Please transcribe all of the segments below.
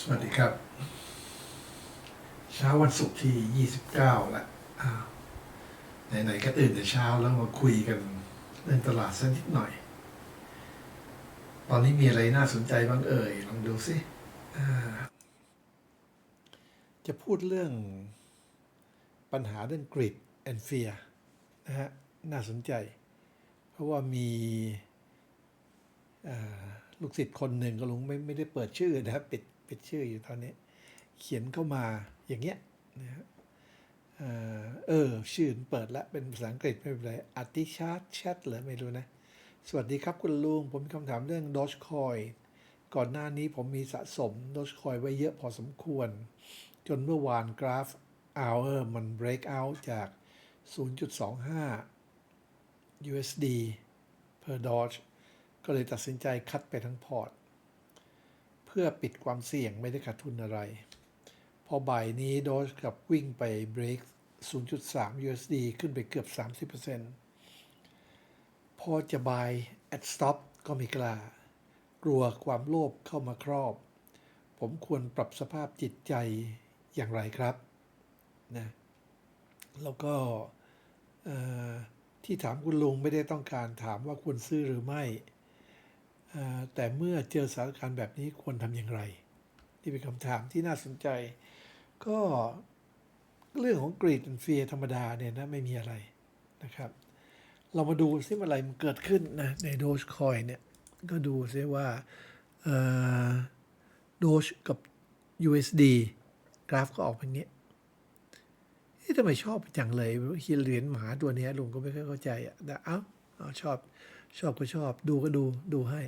สวัสดีครับ เช้าวันศุกร์ที่ 29 ละอ้าวไหนๆก็ตื่นแต่เช้าแล้วมาคุยกันเรื่องตลาดสักนิดหน่อย ตอนนี้มีอะไรน่าสนใจบ้างเอ่ย ลองดูสิจะพูดเรื่องปัญหาเรื่อง grid and fear นะฮะ น่าสนใจ เพราะว่ามีลูกศิษย์คนหนึ่งก็ลุงไม่ไม่ได้เปิดชื่อนะครับปิด ปิดชื่ออยู่ตอนนี้ เขียนเข้ามาอย่างเงี้ยนะฮะเออ ชื่อเปิดแล้วเป็นภาษาอังกฤษไม่เป็นไรอติชาร์ตแชทเหรอไม่รู้นะ สวัสดีครับคุณลุง ผมมีคำถามเรื่อง Dogecoin ก่อนหน้านี้ผมมีสะสม Dogecoin ไว้เยอะพอสมควร จนเมื่อวานกราฟ hour มัน break out จาก 0.25 USD per Doge ก็เลยตัดสินใจคัดไปทั้งพอร์ต พื่อปิดความเสี่ยงไม่ได้ขาดทุนอะไร พอบ่ายนี้โดสกับวิ่งไป break 0.3 USD ขึ้นไปเกือบ 30%พอจะ buy at stop ก็ไม่กล้า กลัวความโลภเข้ามาครอบ ผมควรปรับสภาพจิตใจอย่างไรครับนะแล้วก็ที่ถามคุณลุงไม่ได้ต้องการถามว่าควรซื้อหรือไม่ แต่เมื่อเจอสถานการณ์แบบนี้ควรทำอย่างไร นี่เป็นคำถามที่น่าสนใจ ก็เรื่องของกรีดเฟียธรรมดาเนี่ยนะไม่มีอะไรนะครับ เรามาดูซิว่าอะไรมันเกิดขึ้นนะในโดชคอยเนี่ย ก็ดูซิว่าโดชกับ USD กราฟก็ออกเป็นนี้ทำไมชอบจังเลยฮีเหรียญหมาตัวนี้ลุงก็ไม่ค่อยเข้าใจอะแต่เอ้าเอาชอบชอบก็ชอบดูก็ดูดูให้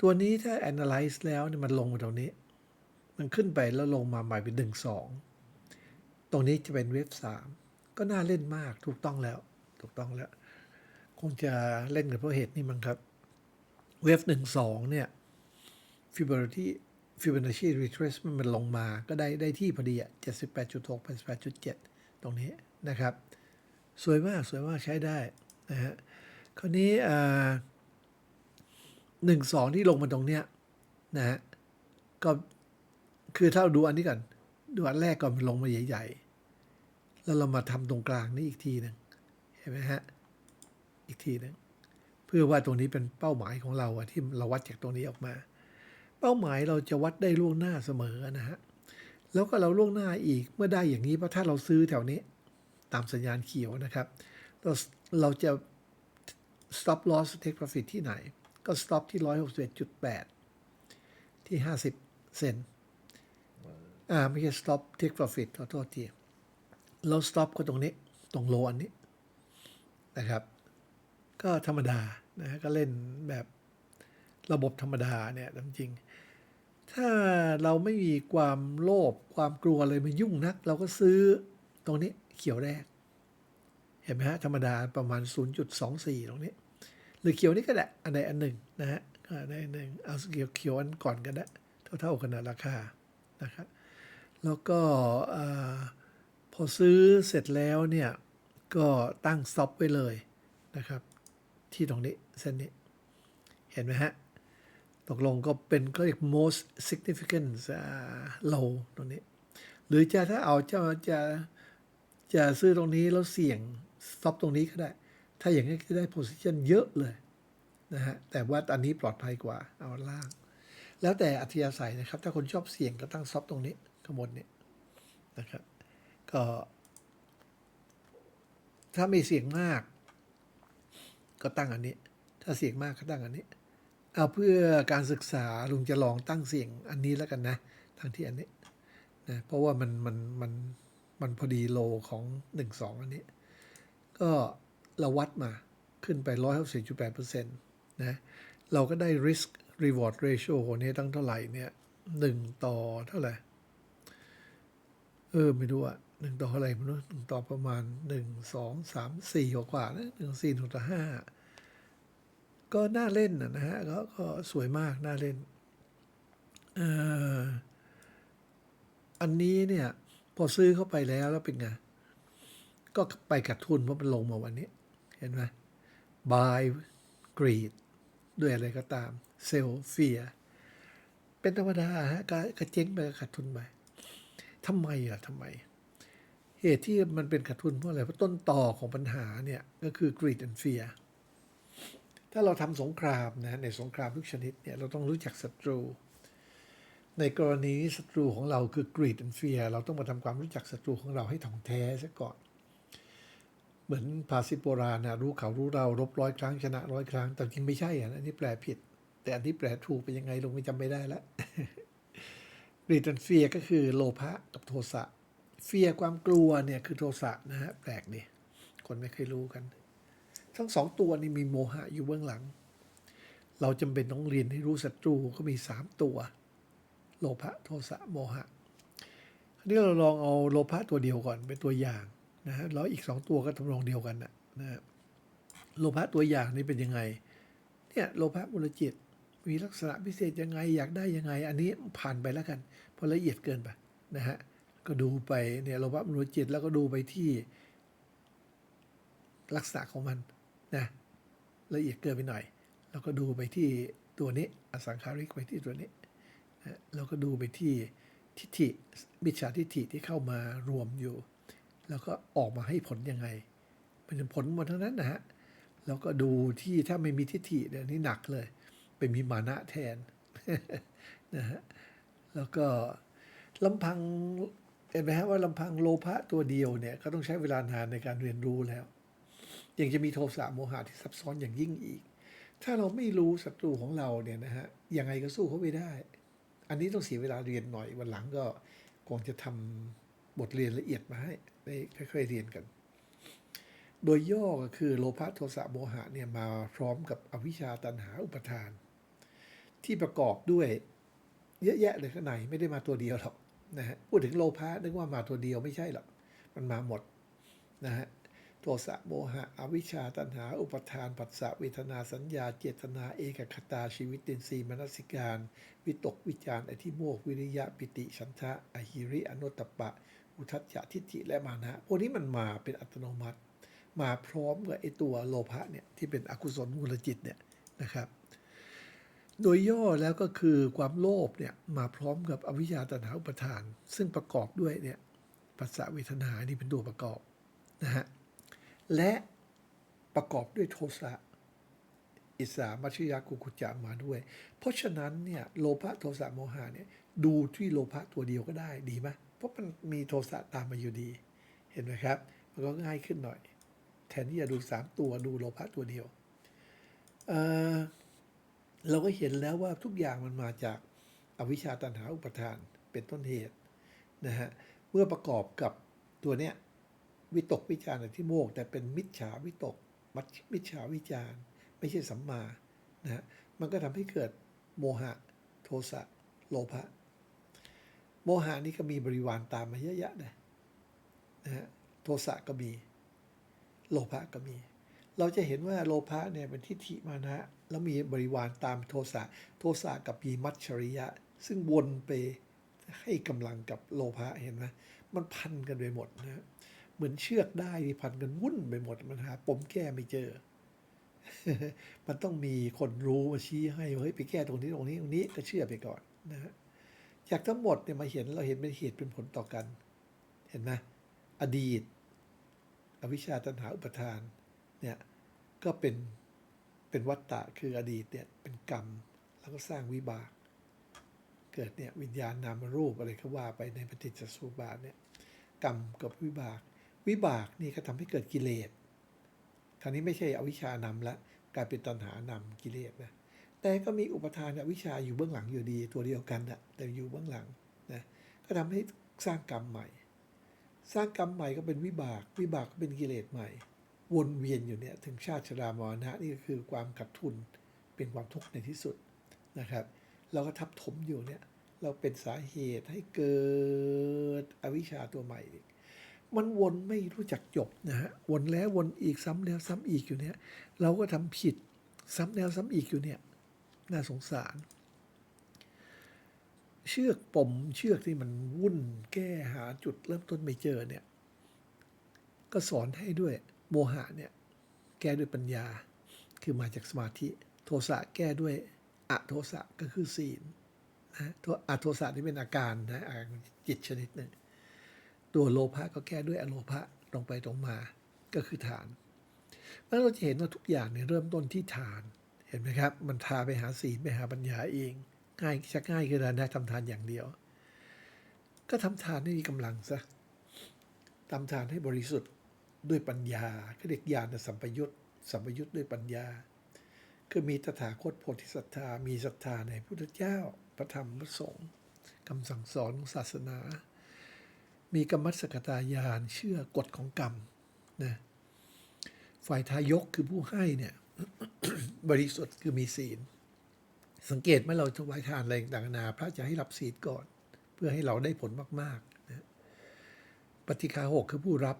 ตัวนี้ถ้า analyze แล้วเนี่ยมันลงมาตรงนี้ มันขึ้นไปแล้วลงมาใหม่เป็นหนึ่งสองตรงนี้จะเป็นเวฟสามก็น่าเล่นมากถูกต้องแล้ว ถูกต้องแล้ว คงจะเล่นกับเพราะเหตุนี้มั้งครับ เวฟหนึ่งสองเนี่ยฟิบ o นาชีฟิบ o นาชีรีเทรสมันลงมาก็ได้ได้ที่พอดีอะเจ็ดสิบแปดจุดหกเป็นแปดจุดเจ็ดตรงนี้นะครับ สวยมากสวยมากใช้ได้นะฮะคราวนี้อ่า หนึ่งสองที่ลงมาตรงเนี้ยนะฮะก็คือถ้าเราดูอันนี้ก่อนดูอันแรกก่อนมันลงมาใหญ่ ๆ แล้วเรามาทำตรงกลางนี่อีกทีหนึ่งเห็นไหมฮะอีกทีหนึ่งเพื่อว่าตรงนี้เป็นเป้าหมายของเราอะที่เราวัดจากตรงนี้ออกมา เป้าหมายเราจะวัดได้ล่วงหน้าเสมอนะฮะแล้วก็เราล่วงหน้าอีกเมื่อได้อย่างนี้เพราะถ้าเราซื้อแถวนี้ตามสัญญาณเขียวนะครับ เราเราจะ stop loss take profit ที่ไหน ก็ stop ที่ 161.8 ที่ 50 เซนอ่า ไม่ใช่ stop take profit ขอโทษทีเรา stop ก็ตรงนี้ ตรงโลอันนี้นะครับ ก็ธรรมดานะก็เล่นแบบระบบธรรมดาเนี่ยจริง ถ้าเราไม่มีความโลภความกลัวเลยมันยุ่งนัก เราก็ซื้อตรงนี้เขียวแรก เห็นไหมฮะ ธรรมดาประมาณ 0.24 ตรงนี้ หรือเขียวนี่ก็ได้อันใดอันหนึ่งนะฮะอันใดอันหนึ่งเอาเขียวเขียวอันก่อนก็ได้เท่าๆกันนะราคานะครับแล้วก็พอซื้อเสร็จแล้วเนี่ยก็ตั้งซ็อปไว้เลยนะครับ ที่ตรงนี้เส้นนี้ เห็นไหมฮะตกลงก็เป็นก็เรียก most significant low ตรงนี้ หรือจะถ้าเอาจะจะจะซื้อตรงนี้แล้วเสี่ยงซ็อปตรงนี้ก็ได้ ถ้าอย่างนี้จะได้ position เยอะเลยนะฮะแต่ว่าอันนี้ปลอดภัยกว่าเอาล่าง แล้วแต่อัธยาศัยนะครับ ถ้าคนชอบเสี่ยงก็ตั้งซ็อปตรงนี้ข้างบนนี้นะครับ ก็ ถ้าไม่เสี่ยงมาก ก็ตั้งอันนี้ ถ้าเสี่ยงมากก็ตั้งอันนี้ เอาเพื่อการศึกษาลุงจะลองตั้งเสี่ยงอันนี้แล้วกันนะทางที่อันนี้นะเพราะว่ามันมันมันมันพอดีโลของหนึ่งสองอันนี้ ก็ เราวัดมาขึ้นไปร้อยหกสิบจุดแปดเปอร์เซ็นต์นะเราก็ได้ risk reward ratio นี้ตั้งเท่าไหร่เนี่ยหนึ่งต่อเท่าไหร่ เออ ไม่รู้อะหนึ่งต่ออะไรไม่รู้หนึ่งต่อประมาณหนึ่งสองสามสี่กว่านะหนึ่งสี่หนึ่งต่อห้าก็น่าเล่นนะฮะก็ก็สวยมาก น่าเล่นเอ่ออันนี้เนี่ย พอซื้อเข้าไปแล้วแล้วเป็นไง ก็ไปกัดทุนเพราะมันลงมาวันนี้ เห็นไหม by greed ด้วยอะไรก็ตาม sell fear เป็นธรรมดาฮะก็ก็เจ๊งไปขาดทุนไปทำไมล่ะทำไม เหตุที่มันเป็นขาดทุนเพราะอะไร เพราะต้นต่อของปัญหาเนี่ย ก็คือ greed and fear ถ้าเราทำสงครามนะในสงครามทุกชนิดเนี่ย เราต้องรู้จักศัตรู ในกรณีนี้ศัตรูของเราคือ greed and fear เราต้องมาทำความรู้จักศัตรูของเราให้ถ่องแท้ซะก่อน เหมือนภาษิตโบราณนะรู้เขารู้เรารบร้อยครั้งชนะร้อยครั้ง แต่จริงไม่ใช่อะอันนี้แปลผิด แต่อันที่แปลถูกเป็นยังไงลงไม่จำไม่ได้แล้ว greed and fear ก็คือโลภะกับโทสะ fear ความกลัวเนี่ยคือโทสะนะฮะแปลกดิคนไม่เคยรู้กัน ทั้งสองตัวนี้มีโมหะอยู่เบื้องหลัง เราจำเป็นต้องเรียนให้รู้ศัตรูก็มีสามตัว โลภะโทสะโมหะนี้เราลองเอาโลภะตัวเดียวก่อนเป็นตัวอย่าง นะฮะแล้วอีกสองตัวก็ทำนองเดียวกันนะนะฮะโลภะตัวอย่างนี่เป็นยังไง เนี่ยโลภะมูลจิต มีลักษณะพิเศษยังไง อยากได้ยังไง อันนี้ผ่านไปแล้วกันเพราะละเอียดเกินไปนะฮะก็ดูไปเนี่ยโลภะมูลจิตแล้วก็ดูไปที่ลักษณะของมันนะละเอียดเกินไปหน่อย แล้วก็ดูไปที่ตัวนี้อสังขาริกไปที่ตัวนี้นะเราก็ดูไปที่ทิฏฐิมิจฉาทิฏฐิที่เข้ามารวมอยู่ แล้วก็ออกมาให้ผลยังไง เป็นผลหมดทั้งนั้นนะฮะแล้วก็ดูที่ถ้าไม่มีทิฏฐิเนี่ยนี่หนักเลยไปมีมานะแทนนะฮะแล้วก็ลำพังเห็นไหมฮะว่าลำพังโลภะตัวเดียวเนี่ยก็ต้องใช้เวลานานในการเรียนรู้แล้ว ยังจะมีโทสะโมหะที่ซับซ้อนอย่างยิ่งอีก ถ้าเราไม่รู้ศัตรูของเราเนี่ยนะฮะยังไงก็สู้เขาไม่ได้ อันนี้ต้องเสียเวลาเรียนหน่อยวันหลังก็คงจะทำบทเรียนละเอียดมาให้ ได้ค่อยๆเรียนกัน โดยย่อก็คือโลภะโทสะโมหะเนี่ยมาพร้อมกับอวิชชาตันหาอุปทาน ที่ประกอบด้วยเยอะแยะเลยข้างในไม่ได้มาตัวเดียวหรอกนะฮะพูดถึงโลภะนึกว่ามาตัวเดียวไม่ใช่หรอกมันมาหมดนะฮะโทสะโมหะ อวิชชาตันหา อุปทาน ปัสสะเวทนาสัญญา เจตนา เอกคตาชีวิตเดนทรีย์มนสิการ วิตกวิจารณ์อธิโมก วิริยะ ปิติ ฉันทะอหิริ อนุตตปะ อุทัจจะทิฏฐิและมานะพวกนี้มันมาเป็นอัตโนมัติ มาพร้อมกับไอตัวโลภะเนี่ยที่เป็นอกุศลมูลจิตเนี่ยนะครับ โดยย่อแล้วก็คือความโลภเนี่ยมาพร้อมกับอวิชชาตัณหาอุปทาน ซึ่งประกอบด้วยเนี่ยปัสสะเวทนานี่เป็นตัวประกอบนะฮะและประกอบด้วยโทสะอิสามัชยากุกุจจะมาด้วย เพราะฉะนั้นเนี่ยโลภะโทสะโมหะเนี่ยดูที่โลภะตัวเดียวก็ได้ดีไหม เพราะมันมีโทสะตามมาอยู่ดี เห็นไหมครับ มันก็ง่ายขึ้นหน่อย แทนที่จะดูสามตัวดูโลภะตัวเดียวเเราก็เห็นแล้วว่าทุกอย่างมันมาจากอวิชชาตันหาอุปทานเป็นต้นเหตุนะฮะเมื่อประกอบกับตัวเนี้ยวิตกวิจารณ์ที่โมก แต่เป็นมิจฉาวิตกมัจมิจฉาวิจารณ์ ไม่ใช่สัมมานะฮะมันก็ทำให้เกิดโมหะ โทสะโลภะ มหะนี่ก็มีบริวารตามมาเยอะแยะนะนะฮะโทสะก็มี โลภะก็มี เราจะเห็นว่าโลภะเนี่ยเป็นทิฏฐิมานะ แล้วมีบริวารตามโทสะโทสะกับมีมัจฉริยะ ซึ่งวนไปให้กำลังกับโลภะเห็นไหมมันพันกันไปหมดนะฮะเหมือนเชือกได้ที่พันกันวุ่นไปหมดมันหาปมแก้ไม่เจอ มันต้องมีคนรู้มาชี้ให้ว่าเฮ้ยไปแก้ตรงนี้ตรงนี้ตรงนี้ก็เชื่อไปก่อนนะฮะ จากทั้งหมดเนี่ยมาเห็นเราเห็นเป็นเหตุเป็นผลต่อกัน เห็นไหมอดีต อวิชชาตัณหาอุปทานเนี่ยก็เป็นเป็นวัตตะคืออดีตเนี่ยเป็นกรรมแล้วก็สร้างวิบาก เกิดเนี่ยวิญญาณนามรูปอะไรก็ว่าไปในปฏิจจสมุปบาทเนี่ยกรรมกับวิบาก วิบากนี่ก็ทำให้เกิดกิเลสคราวนี้ไม่ใช่อวิชานำละกลายเป็นตัณหานำกิเลสนะ แต่ก็มีอุปทานอวิชาอยู่เบื้องหลังอยู่ดีตัวเดียวกันนะแต่อยู่เบื้องหลังนะก็ทำให้สร้างกรรมใหม่ สร้างกรรมใหม่ก็เป็นวิบาก วิบากก็เป็นกิเลสใหม่ วนเวียนอยู่เนี่ยถึงชาติชรามรณะนี่ก็คือความขัดทุนเป็นความทุกข์ในที่สุดนะครับ เราก็ทับถมอยู่เนี่ยเราเป็นสาเหตุให้เกิดอวิชชาตัวใหม่อีกมันวนไม่รู้จักจบนะฮะวนแล้ววนอีกซ้ำแล้วซ้ำอีกอยู่เนี่ย เราก็ทำผิดซ้ำแล้วซ้ำอีกอยู่เนี่ย น่าสงสาร เชือกปมเชือกที่มันวุ่นแก้หาจุดเริ่มต้นไม่เจอเนี่ย ก็สอนให้ด้วยโมหะเนี่ย แก้ด้วยปัญญาคือมาจากสมาธิ โทสะแก้ด้วยอะโทสะก็คือศีลนะตัวอาโทสะนี่เป็นอาการนะอาการจิตชนิดหนึ่งตัวโลภะก็แก้ด้วยอโลภะตรงไปตรงมาก็คือฐานแล้วเราจะเห็นว่าทุกอย่างเนี่ยเริ่มต้นที่ฐาน เห็นไหมครับ มันทาไปหาศีลไปหาปัญญาเอง ง่ายชักง่ายขึ้นแล้วนะทำทานอย่างเดียว ก็ทำทานให้มีกำลังซะทำทานให้บริสุทธิ์ด้วยปัญญาก็เรียกญาณสัมปยุตสัมปยุตด้วยปัญญา คือมีตถาคตโพธิศรัทธา มีศรัทธาในพุทธเจ้า พระธรรมพระสงฆ์คำสั่งสอนของศาสนา มีกรรมสกตายานเชื่อกฎของกรรมนะฝ่ายทายกคือผู้ให้เนี่ย บริสุทธิ์คือมีศีล สังเกตไหมเราถวายทานอะไรต่างๆนาพระจะให้รับศีลก่อน เพื่อให้เราได้ผลมากๆนะปฏิคาหกคือผู้รับ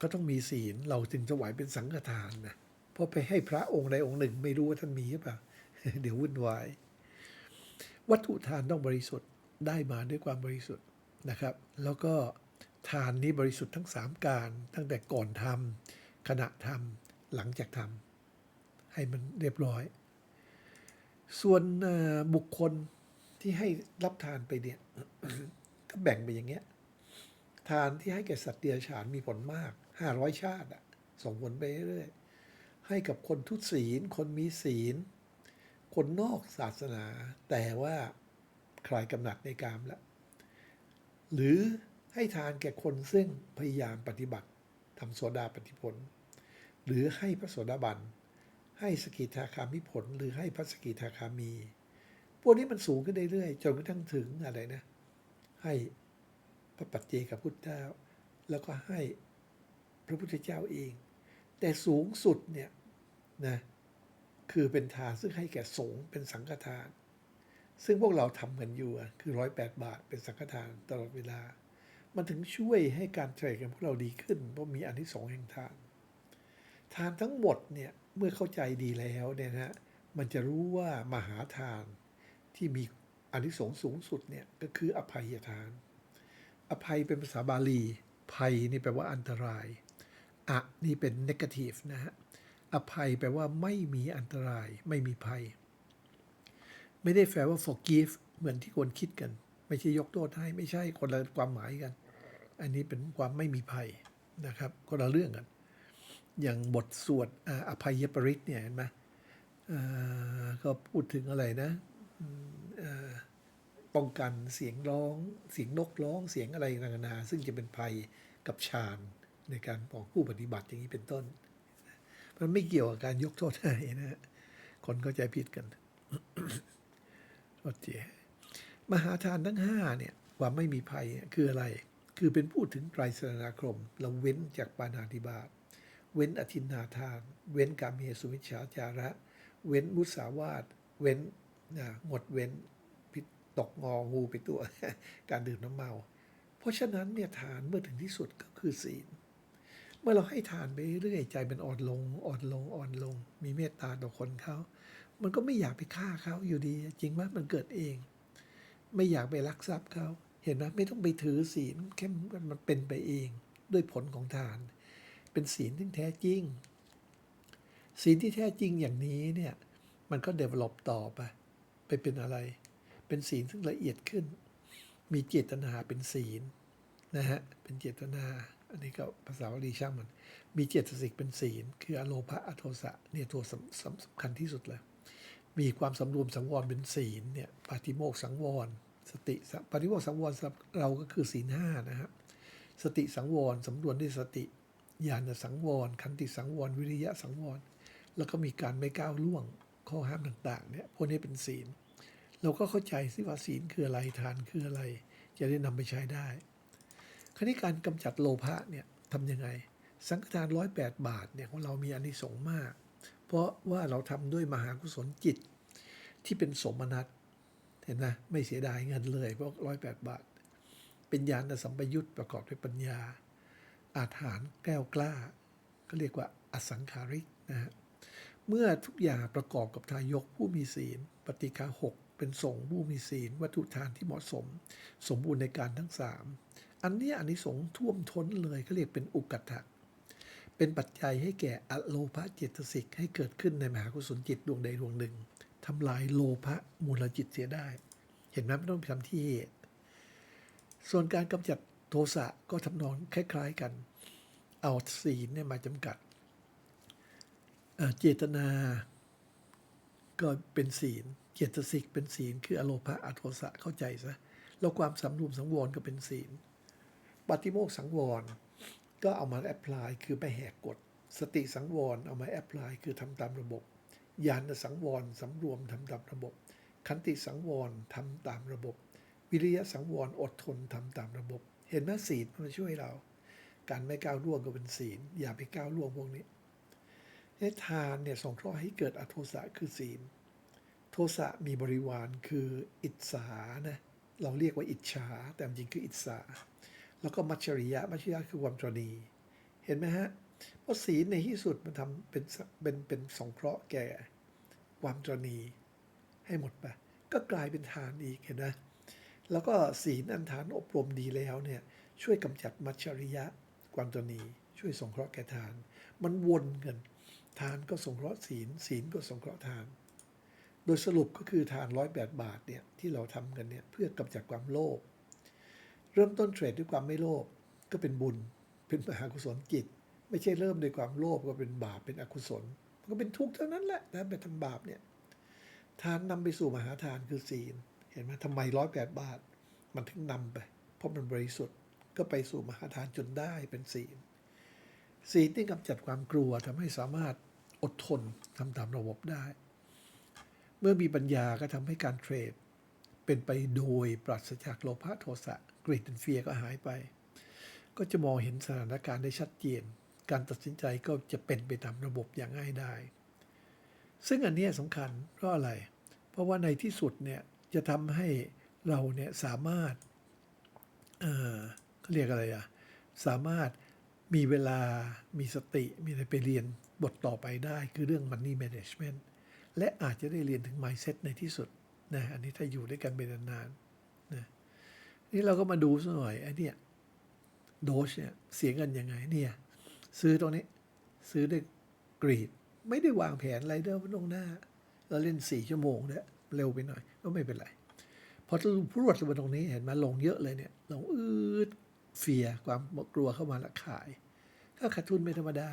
ก็ต้องมีศีล เราจึงถวายเป็นสังฆทานนะเพราะไปให้พระองค์ใดองค์หนึ่งไม่รู้ว่าท่านมีหรือเปล่าเดี๋ยววุ่นวาย วัตถุทานต้องบริสุทธิ์ได้มาด้วยความบริสุทธิ์นะครับ แล้วก็ทานนี้บริสุทธิ์ทั้งสามการ ตั้งแต่ก่อนทำขณะทำหลังจากทำ ให้มันเรียบร้อย ส่วนบุคคลที่ให้รับทานไปเนี่ยก็แบ่งไปอย่างเงี้ย ทานที่ให้แก่สัตว์เดรัจฉานมีผลมากห้าร้อยชาติอะส่งผลไปเรื่อยให้กับคนทุศีล คนมีศีล คนนอกศาสนา แต่ว่าคลายกำหนัดในกามล้วหรือให้ทานแก่คนซึ่งพยายามปฏิบัติทำโสดาปฏิผล หรือให้พระโสดาบัน ให้สกิทาคามิผล หรือให้พระสกิทาคามี พวกนี้มันสูงขึ้นเรื่อยๆจนกระทั่งถึงอะไรนะ ให้พระปัจเจกพุทธเจ้า แล้วก็ให้พระพุทธเจ้าเอง แต่สูงสุดเนี่ยนะคือเป็นทานซึ่งให้แก่สงฆ์เป็นสังฆทาน ซึ่งพวกเราทำกันอยู่คือร้อยแปดบาทเป็นสังฆทานตลอดเวลา มันถึงช่วยให้การเทรดกันพวกเราดีขึ้นเพราะมีอันที่สองแห่งทาน ทานทั้งหมดเนี่ยเมื่อเข้าใจดีแล้วเนี่ยนะมันจะรู้ว่ามหาทานที่มีอันที่สงส์สูงสุดเนี่ยก็คืออภัยทาน อภัยเป็นภาษาบาลี ภัยนี่แปลว่าอันตราย อะนี่เป็น negative นะฮะ อภัยแปลว่าไม่มีอันตราย ไม่มีภัย ไม่ได้แปลว่า forgive เหมือนที่คนคิดกัน ไม่ใช่ยกโทษให้ ไม่ใช่คนละความหมายกัน อันนี้เป็นความไม่มีภัยนะครับ คนละเรื่องกัน อย่างบทสวดอภัยปริตเนี่ยเห็นไหมก็พูดถึงอะไรนะป้องกันเสียงร้อง เสียงนกร้องเสียงอะไรต่างๆนานาซึ่งจะเป็นภัยกับฌานในการของผู้ปฏิบัติอย่างนี้เป็นต้น มันไม่เกี่ยวกับการยกโทษให้นะคนเข้าใจผิดกันโทษทีมหาทานทั้งห้าเนี่ยความไม่มีภัยคืออะไร คือเป็นพูดถึงไตรสรณาคมเราเว้นจากปานาธิบาต เว้นอธินนาทาน เว้นกาเมสุวิชฌาจาระ เว้นมุสาวาทเว้นนะงดเว้นพิษตกงองูไปตัว การดื่มน้ำเมา เพราะฉะนั้นเนี่ยทานเมื่อถึงที่สุดก็คือศีล เมื่อเราให้ทานไปเรื่อยใจเป็นอ่อนลงอ่อนลงอ่อนลง มีเมตตาต่อคนเขามันก็ไม่อยากไปฆ่าเขาอยู่ดี จริงไหมมันเกิดเอง ไม่อยากไปลักทรัพย์เขาเห็นไหมไม่ต้องไปถือศีลเข้มมันเป็นไปเอง ด้วยผลของทาน เป็นศีลที่แท้จริง ศีลที่แท้จริงอย่างนี้เนี่ยมันก็เดเวล็อปต่อไปไปเป็นอะไร เป็นศีลซึ่งละเอียดขึ้น มีเจตนาเป็นศีลนะฮะเป็นเจตนา อันนี้ก็ภาษาบาลีช่างมัน มีเจตสิกเป็นศีล คืออโลภะอโทสะเนี่ยตัวสำสำสำคัญที่สุดเลยมีความสำรวมสังวรเป็นศีลเนี่ยปาติโมกข์สังวร สติปาติโมกข์สังวรสำรเราก็คือศีลห้านะฮะสติสังวรสำรวมด้วยสติ ญาณสังวร ขันติสังวร วิริยะสังวร แล้วก็มีการไม่ก้าวล่วงข้อห้ามต่างๆเนี่ยพวกนี้เป็นศีล เราก็เข้าใจสิว่าศีลคืออะไรทานคืออะไร จะได้นำไปใช้ได้ คราวนี้การกำจัดโลภะเนี่ยทำยังไง สังฆทานร้อยแปดบาทเนี่ยของเรามีอานิสงส์มาก เพราะว่าเราทำด้วยมหากุศลจิตที่เป็นสมนัตเห็นไหมไม่เสียดายเงินเลยเพราะร้อยแปดบาท เป็นญาณสัมปยุตประกอบด้วยปัญญา อาถรรแก้วกล้าก็เรียกว่าอสังขาริกนะฮะเมื่อทุกอย่างประกอบกับทายกผู้มีศีล ปฏิฆาหกเป็นสงฆ์ผู้มีศีล วัตถุทานที่เหมาะสม สมบูรณ์ในการทั้งสามอันนี้อันนี้สงส์ท่วมท้นเลยเขาเรียกเป็นอุกัตถะเป็นปัจจัยให้แก่อโลภะเจตสิกให้เกิดขึ้นในมหากุศลจิตดวงใดดวงหนึ่งทำลายโลภะมูลจิตเสียได้ เห็นไหมไม่ต้องทำที่เหตุส่วนการกำจัด โทสะก็ทำนองคล้าย ๆ กัน เอาศีลเนี่ยมาจำกัด เจตนา ก็เป็นศีล เจตสิกเป็นศีล คืออโลภะอโทสะเข้าใจซะ แล้วความสำรวมสังวรก็เป็นศีล ปฏิโมกข์สังวร ก็เอามาแอพพลายคือไปแหกกฎ สติสังวรเอามาแอพพลายคือทำตามระบบ ญาณสังวรสำรวมทำตามระบบ ขันติสังวรทำตามระบบ วิริยะสังวรอดทนทำตามระบบ เห็นไหมศีลมันช่วยเรา การไม่ก้าวล่วงก็เป็นศีล อย่าไปก้าวล่วงพวกนี้ให้ทานเนี่ยส่งเคราะห์ให้เกิดอโทสะคือศีล โทสะมีบริวารคืออิจฉานะเราเรียกว่าอิจฉา แต่จริงคืออิจฉาแล้วก็มัจฉริยะมัจฉริยะคือความตรณีเห็นไหมฮะเพราะศีลในที่สุดมันทำเป็นเป็นเป็นสงเคราะห์แก่ ความตรณีให้หมดไปก็กลายเป็นทานอีกเห็นไหม แล้วก็ศีลอันทานอบรมดีแล้วเนี่ยช่วยกำจัดมัจฉริยะความตรณีช่วยสงเคราะห์แก่ทาน มันวนกันทานก็สงเคราะห์ศีล ศีลก็สงเคราะห์ทาน โดยสรุปก็คือทานร้อยแปดบาทเนี่ยที่เราทำกันเนี่ยเพื่อกำจัดความโลภเริ่มต้นเทรดด้วยความไม่โลภก็เป็นบุญ เป็นมหากุศลจิต ไม่ใช่เริ่มด้วยความโลภก็เป็นบาปเป็นอกุศล มันก็เป็นทุกข์เท่านั้นแหละนะไปทำบาปเนี่ยทานนำไปสู่มหาทานคือศีล เห็นไหมทำไมร้อยแปดบาท มันถึงนำไป เพราะมันบริสุทธิ์ก็ไปสู่มหาทานจนได้เป็นศีลศีลที่กำจัดความกลัวทำให้สามารถอดทนทำตามระบบได้ เมื่อมีปัญญาก็ทำให้การเทรด เป็นไปโดยปราศจากโลภะโทสะกรีดเฟียก็หายไป ก็จะมองเห็นสถานการณ์ได้ชัดเจน การตัดสินใจก็จะเป็นไปตามระบบอย่างง่ายได้ ซึ่งอันนี้สำคัญเพราะอะไร เพราะว่าในที่สุดเนี่ย จะทำให้เราเนี่ยสามารถเอ่อเขาเรียกอะไรอะสามารถมีเวลามีสติมีอะไรไปเรียนบทต่อไปได้คือเรื่อง Money Management และอาจจะได้เรียนถึง Mindset ในที่สุดนะอันนี้ถ้าอยู่ด้วยกันเป็นนานๆนะนี่เราก็มาดูสักหน่อยไอ้นี่โดชเนี่ยเสียเงินยังไงเนี่ยซื้อตรงนี้ซื้อด้วยกรีด ไม่ได้วางแผนอะไรเดิมลงหน้า เราเล่นสี่ชั่วโมงเนี่ย เร็วไปหน่อย ก็ไม่เป็นไรพอพรวดลงมาตรงนี้เห็นไหมาลงเยอะเลยเนี่ยลงอืดเฟียความกลัวเข้ามาละขาย ถ้าขาดทุนไม่ธรรมดา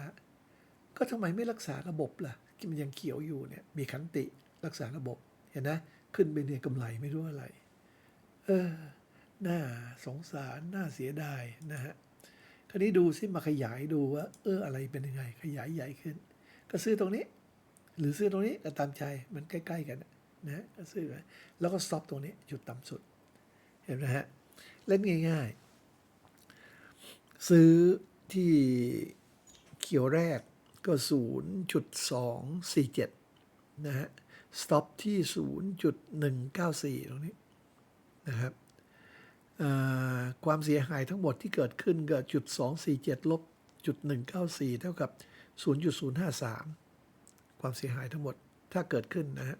ก็ทำไมไม่รักษาระบบล่ะที่มันยังเขียวอยู่เนี่ยมีขันติรักษาระบบเห็นนะขึ้นไปเนี่ยกำไรไม่รู้อะไร เออน่าสงสารน่าเสียดายนะฮะคราวนี้ดูซิมาขยายดูว่า เอออะไรเป็นยังไง ขยายใหญ่ขึ้น ก็ซื้อตรงนี้ หรือซื้อตรงนี้ก็ตามใจมันใกล้ ๆ กันนะ นะฮะก็ซื้อไว้แล้วก็สต็อปตรงนี้จุดต่ำสุด เห็นไหมฮะ เล่นง่าย ๆ ซื้อที่เขียวแรกก็ 0.247 นะฮะ สต็อปที่ 0.194 ตรงนี้นะครับความเสียหายทั้งหมดที่เกิดขึ้นเกิดจุด247ลบจุด194 เท่ากับ 0.053 ความเสียหายทั้งหมดถ้าเกิดขึ้นนะฮะ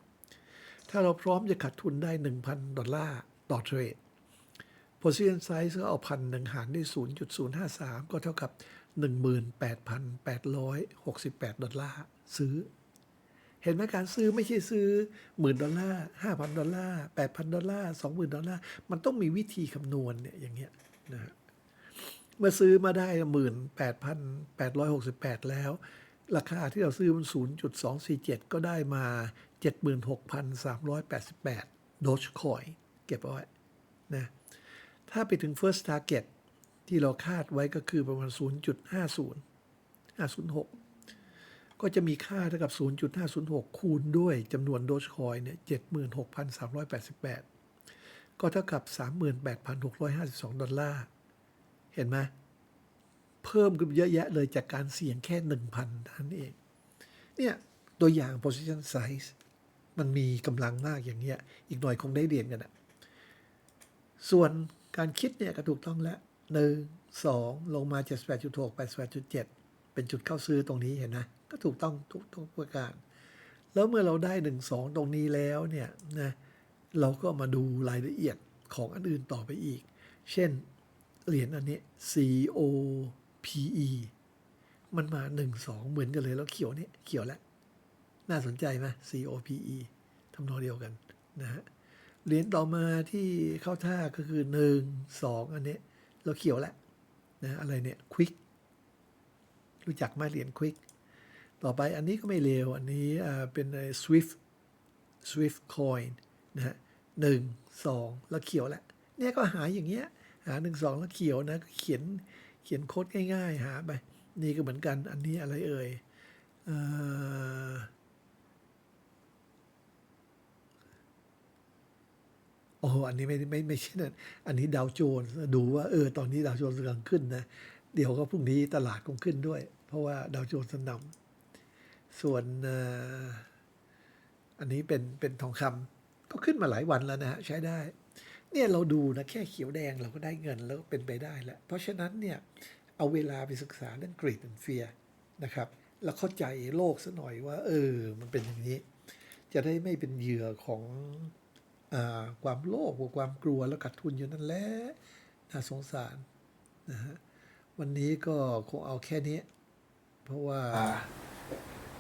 ถ้าเราพร้อมจะขาดทุนได้ 1,000 ดอลลาร์ต่อเทรด position size ก็เอาพันหนึ่งหารด้วย 0.053 ก็เท่ากับ 18,868 ดอลลาร์ซื้อ เห็นไหมการซื้อไม่ใช่ซื้อหมื่นดอลลาร์ห้าพันดอลลาร์แปดพันดอลลาร์สองหมื่นดอลลาร์มันต้องมีวิธีคำนวณเนี่ยอย่างเงี้ยนะฮะเมื่อซื้อมาได้หมื่นแปดพันแปดร้อยหกสิบแปดแล้ว ราคาที่เราซื้อมันศูนย์จุดสองสี่เจ็ดก็ได้มา เจ็ดหมื่นหกพันสามร้อยแปดสิบแปดโดชคอยเก็บเอาไว้นะถ้าไปถึง first target ที่เราคาดไว้ก็คือประมาณ 0.50 506 ก็จะมีค่าเท่ากับ 0.506 คูณด้วยจำนวนโดชคอยเนี่ย 76,388 ก็เท่ากับ 38,652 ดอลลาร์ เห็นไหม เพิ่มขึ้นเยอะแยะเลยจากการเสี่ยงแค่ 1,000 นั้นเอง เนี่ย ตัวอย่าง position size มันมีกำลังมากอย่างเงี้ยอีกหน่อยคงได้เรียนกันอะส่วนการคิดเนี่ยก็ถูกต้องแล้วหนึ่งสองลงมา78.6 88.7เป็นจุดเข้าซื้อตรงนี้เห็นนะ ก็ถูกต้องทุกทุกประการ แล้วเมื่อเราได้หนึ่งสองตรงนี้แล้วเนี่ยนะเราก็มาดูรายละเอียดของอันอื่นต่อไปอีก เช่นเหรียญอันนี้ COPE มันมาหนึ่งสองเหมือนกันเลยแล้วเขียวนี่เขียวแล้ว น่าสนใจไหม COPE ทำนองเดียวกันนะฮะเหรียญต่อมาที่เข้าท่าก็คือหนึ่งสองอันนี้เราเขียวแล้วนะอะไรเนี่ยควิกรู้จักไหมเหรียญควิกต่อไปอันนี้ก็ไม่เลว อันนี้อ่าเป็น Swift Swift Coin นะฮะหนึ่งสองแล้วเขียวแล้วเนี่ยก็หาอย่างเงี้ยหาหนึ่งสองแล้วเขียวนะเขียนเขียนโค้ดง่าย ๆ หาไป นี่ก็เหมือนกันอันนี้อะไรเอ่ยเอ่อ โอ้โหอันนี้ไม่ไม่ไม่ใช่นั่นอันนี้ดาวโจนส์ดูว่าเออตอนนี้ดาวโจนส์กำลังขึ้นนะ เดี๋ยวก็พรุ่งนี้ตลาดคงขึ้นด้วย เพราะว่าดาวโจนส์นำส่วนอันนี้เป็นเป็นทองคำก็ขึ้นมาหลายวันแล้วนะฮะใช้ได้ เนี่ยเราดูนะแค่เขียวแดงเราก็ได้เงินแล้วก็เป็นไปได้แล้ว เพราะฉะนั้นเนี่ยเอาเวลาไปศึกษาเรื่องกรีดเฟียนะครับแล้วเข้าใจโลกซะหน่อยว่า เออ มันเป็นอย่างนี้ จะได้ไม่เป็นเหยื่อของ ความโลภกับความกลัวแล้วขาดทุนอยู่นั่นแหละน่าสงสารนะฮะวันนี้ก็คงเอาแค่นี้ เพราะว่า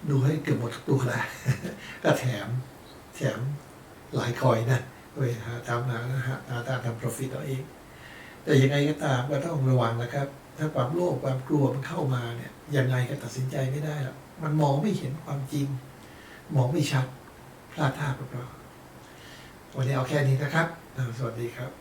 ดูให้เกือบหมดทุกตัวแล้วก็แถมแถมหลายคอยนะไปหาตามหาหาหาตามทำ profit เอาเอง แต่ยังไงก็ตามก็ต้องระวังนะครับ ถ้าความโลภความกลัวมันเข้ามาเนี่ยยังไงก็ตัดสินใจไม่ได้หรอกมันมองไม่เห็นความจริง มองไม่ชัดพลาดท่าเปล่า วันนี้เอาแค่นี้นะครับ สวัสดีครับ